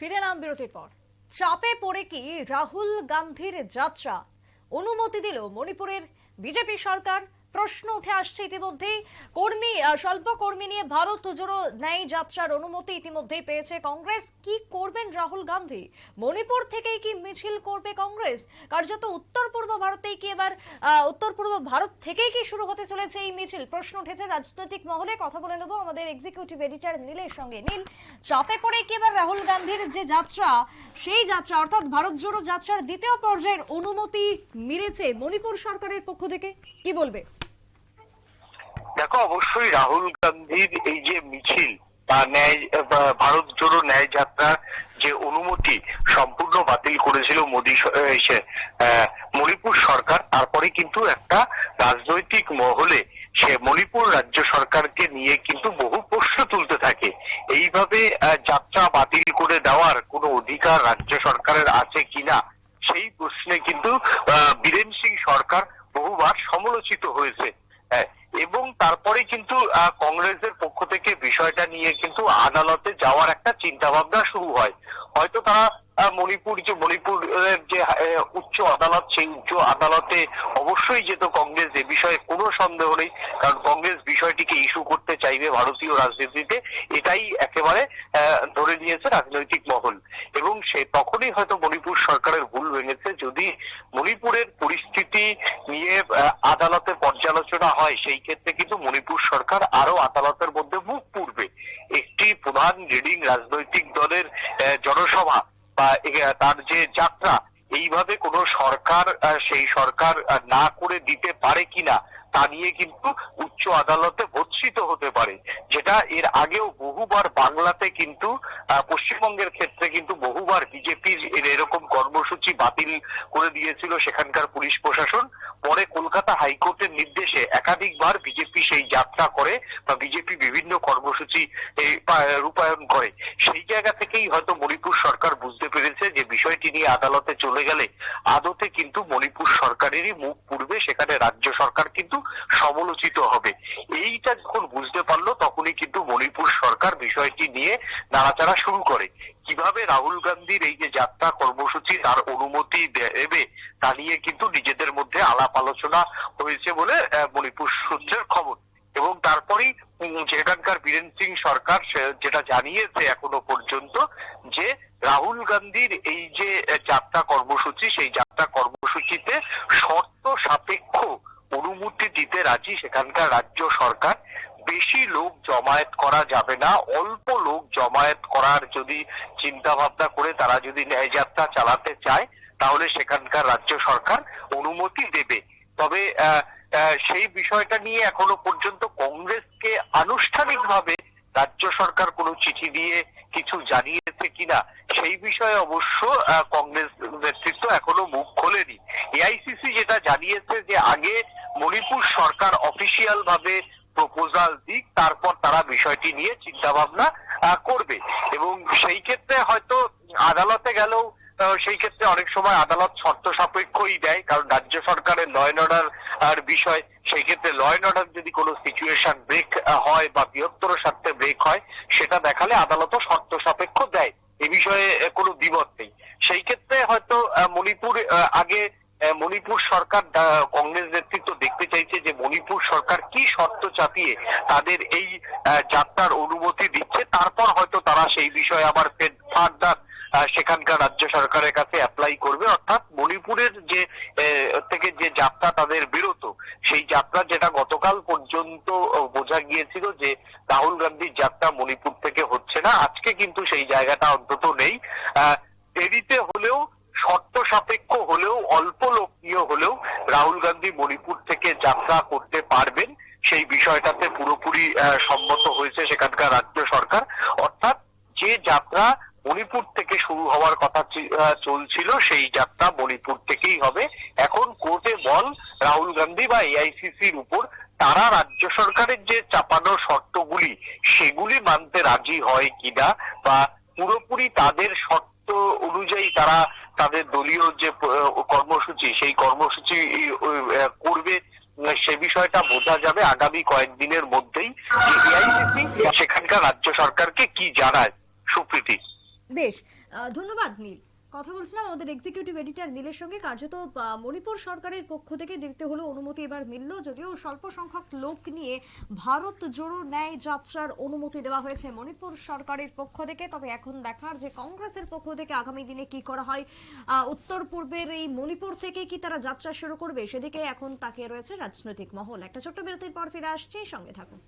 ফিরে এলাম বিরতির পর। চাপে পড়ে কি রাহুল গান্ধীর যাত্রা? অনুমতি দিল মণিপুরের বিজেপি সরকার। প্রশ্ন উঠে আসছে ইতিমধ্যেই। কর্মী স্বল্প কর্মী নিয়ে ভারত জোড়ো ন্যায় যাত্রার অনুমতি ইতিমধ্যেই পেয়েছে কংগ্রেস। কি করবেন রাহুল গান্ধী? মণিপুর থেকেই কি মিছিল করবে কংগ্রেস? কার্যত উত্তর পূর্ব ভারতেই কি এবার উত্তর পূর্ব ভারত থেকেই কি শুরু হতে চলেছে এই মিছিল? প্রশ্ন উঠেছে রাজনৈতিক মহলে কথা বলে নেব আমাদের এক্সিকিউটিভ এডিটর নীলের সঙ্গে। নীল, চাপে পড়ে কি এবার রাহুল গান্ধীর যে যাত্রা, সেই যাত্রা, অর্থাৎ ভারত জোড়ো যাত্রার দ্বিতীয় পর্যায়ের অনুমতি মিলেছে মণিপুর সরকারের পক্ষ থেকে? কি বলবে? দেখো, অবশ্যই রাহুল গান্ধীর এই যে মিছিল বা ন্যায় ভারত জোড়ো ন্যায় যাত্রার যে অনুমতি সম্পূর্ণ বাতিল করেছিল মোদী সরকার তারপরে কিন্তু একটা রাজনৈতিক মহলে সে মণিপুর রাজ্য সরকারকে নিয়ে কিন্তু বহু প্রশ্ন তুলতে থাকে। এইভাবে যাত্রা বাতিল করে দেওয়ার কোনো অধিকার রাজ্য সরকারের আছে কিনা সেই প্রশ্নে কিন্তু বীরেন সিং সরকার বহুবার সমালোচিত হয়েছে। হ্যাঁ, এবং তারপরে কিন্তু কংগ্রেসের পক্ষ থেকে বিষয়টা নিয়ে কিন্তু আদালতে যাওয়ার একটা চিন্তা ভাবনা শুরু হয়। হয়তো তারা মণিপুর যে মণিপুরের যে উচ্চ আদালত, সেই উচ্চ আদালতে অবশ্যই যেত কংগ্রেস এ বিষয়ে কোনো সন্দেহ নেই, কারণ কংগ্রেস বিষয়টিকে ইস্যু করতে চাইবে ভারতীয় রাজনীতিতে, এটাই একেবারে ধরে নিয়েছে রাজনৈতিক মহল। এবং সে তখনই হয়তো মণিপুর সরকারের ভুল ভেঙেছে, যদি মণিপুরের পরিস্থিতি নিয়ে আদালতে পর্যালোচনা হয়, সেই ক্ষেত্রে কিন্তু মণিপুর সরকার আরও আদালতের মধ্যে মুখ পুরবে একটি প্রধান লিডিং রাজনৈতিক দলের জনসভা বা তার যে যাত্রা, এইভাবে কোন সরকার সেই সরকার না করে দিতে পারে কিনা, তা নিয়ে কিন্তু উচ্চ আদালতে ভর্ৎসিত হতে পারে। যেটা এর আগেও বহুবার বাংলাতে কিন্তু পশ্চিমবঙ্গের ক্ষেত্রে কিন্তু বহুবার বিজেপির এরকম কর্মসূচি বাতিল করে দিয়েছিল সেখানকার পুলিশ প্রশাসন। পরে কলকাতা হাইকোর্টের নির্দেশে একাধিকবার বিজেপি সেই যাত্রা করে বা বিজেপি বিভিন্ন কর্মসূচি রূপায়ণ করে। সেই জায়গা থেকেই হয়তো মণিপুর সরকার বিষয়টি নিয়ে আদালতে চলে গেলে আদতে কিন্তু মণিপুর সরকারেরই মুখ পূর্বে সেখানে রাজ্য সরকার কিন্তু সমালোচিত হবে। এইটা যখন বুঝতে পারল, তখনই কিন্তু মণিপুর সরকার বিষয়টি নিয়ে নাড়াচাড়া শুরু করে। কীভাবে রাহুল গান্ধীর এই যে যাত্রা কর্মসূচি, তার অনুমতি দেবে, তা নিয়ে কিন্তু নিজেদের মধ্যে আলাপ আলোচনা হয়েছে বলে মণিপুর সূত্রের খবর। এবং তারপরেই সেখানকার বীরেন সিং সরকার যেটা জানিয়েছে এখনও পর্যন্ত রাহুল গান্ধীর এই যে যাত্রা কর্মসূচি, সেই যাত্রা কর্মসূচিতে শর্ত সাপেক্ষ অনুমতি দিতে রাজি সেখানকার রাজ্য সরকার। বেশি লোক জমায়েত করা যাবে না। অল্প লোক জমায়েত করার যদি চিন্তা ভাবনা করে তারা যদি ন্যায় যাত্রা চালাতে চায়, তাহলে সেখানকার রাজ্য সরকার অনুমতি দেবে। তবে সেই বিষয়টা নিয়ে এখনও পর্যন্ত কংগ্রেসকে আনুষ্ঠানিকভাবে রাজ্য সরকার কোনো চিঠি দিয়ে কিছু জানিয়েছে কিনা, সেই বিষয়ে অবশ্য কংগ্রেস নেতৃত্ব এখনও মুখ খোলেনি। এআইসিসি যেটা জানিয়েছে যে আগে মণিপুর সরকার অফিসিয়াল ভাবে প্রপোজাল দিক, তারপর তারা বিষয়টি নিয়ে চিন্তা ভাবনা করবে। এবং সেই ক্ষেত্রে হয়তো আদালতে গেলেও সেই ক্ষেত্রে অনেক সময় আদালত শর্ত সাপেক্ষই দেয়, কারণ রাজ্য সরকারের অ্যান্ড অর্ডার আর বিষয়, সেই ক্ষেত্রে ল অ্যান্ড অর্ডার যদি কোনো সিচুয়েশন ব্রেক হয় বা বৃহত্তর স্বার্থে ব্রেক হয়, সেটা দেখালে আদালতও শর্ত সাপেক্ষ দেয়। এ বিষয়ে কোনো দ্বিমত নেই। সেই ক্ষেত্রে হয়তো মণিপুর আগে মণিপুর সরকার কংগ্রেস নেতৃত্ব দেখতে চাইছে যে মণিপুর সরকার কি শর্ত চাপিয়ে তাদের এই যাত্রার অনুমতি দিচ্ছে। তারপর হয়তো তারা সেই বিষয়ে আবার ফার্দার সেখানকার রাজ্য সরকারের কাছে অ্যাপ্লাই করবে। অর্থাৎ মণিপুরের যে আহ, থেকে যে যাত্রা তাদের বেরোতো সেই যাত্রা যেটা গতকাল পর্যন্ত বোঝা গিয়েছিল যে রাহুল গান্ধীর যাত্রা মণিপুর থেকে হচ্ছে না। আজকে কিন্তু সেই জায়গাটা অন্তত নেই। দেরিতে হলেও, শর্ত সাপেক্ষ হলেও, অল্প লোক নিয়ে হলেও রাহুল গান্ধী মণিপুর থেকে যাত্রা করতে পারবেন। সেই বিষয়টাতে পুরোপুরি সম্মত হয়েছে সেখানকার রাজ্য সরকার। অর্থাৎ যে যাত্রা মণিপুর থেকে শুরু হওয়ার কথা চলছিল সেই যাত্রা মণিপুর থেকেই হবে। এখন কোর্টে বল রাহুল গান্ধী বা এআইসিসির উপর। তারা রাজ্য সরকারের যে চাপানো শর্তগুলি, সেগুলি মানতে রাজি হয় কিনা বা পুরোপুরি তাদের শর্ত অনুযায়ী তারা তাদের দলীয় যে কর্মসূচি, সেই কর্মসূচি করবে, সে বিষয়টা বোঝা যাবে আগামী কয়েকদিনের মধ্যেই। এআইসিসি সেখানকার রাজ্য সরকারকে কি জানায় সুপ্রীতি? বেশ ধন্যবাদ নীল। কথা বলছিলাম আমাদের এক্সিকিউটিভ এডিটর নীলের সঙ্গে। কার্যত মণিপুর সরকারের পক্ষ থেকে দিতে হলো অনুমতি এবার মিলল, যদিও স্বল্প সংখ্যক লোক নিয়ে ভারত জোড়ো ন্যায় যাত্রার অনুমতি দেওয়া হয়েছে মণিপুর সরকারের পক্ষ থেকে। তবে এখন দেখার যে কংগ্রেসের পক্ষ থেকে আগামী দিনে কি করা হয় উত্তর পূর্বের এই মণিপুর থেকে কি তারা যাত্রা শুরু করবে, সেদিকে এখন তাকিয়ে রয়েছে রাজনৈতিক মহল। একটা ছোট্ট বিরতির পর ফিরে আসছি, সঙ্গে থাকুন।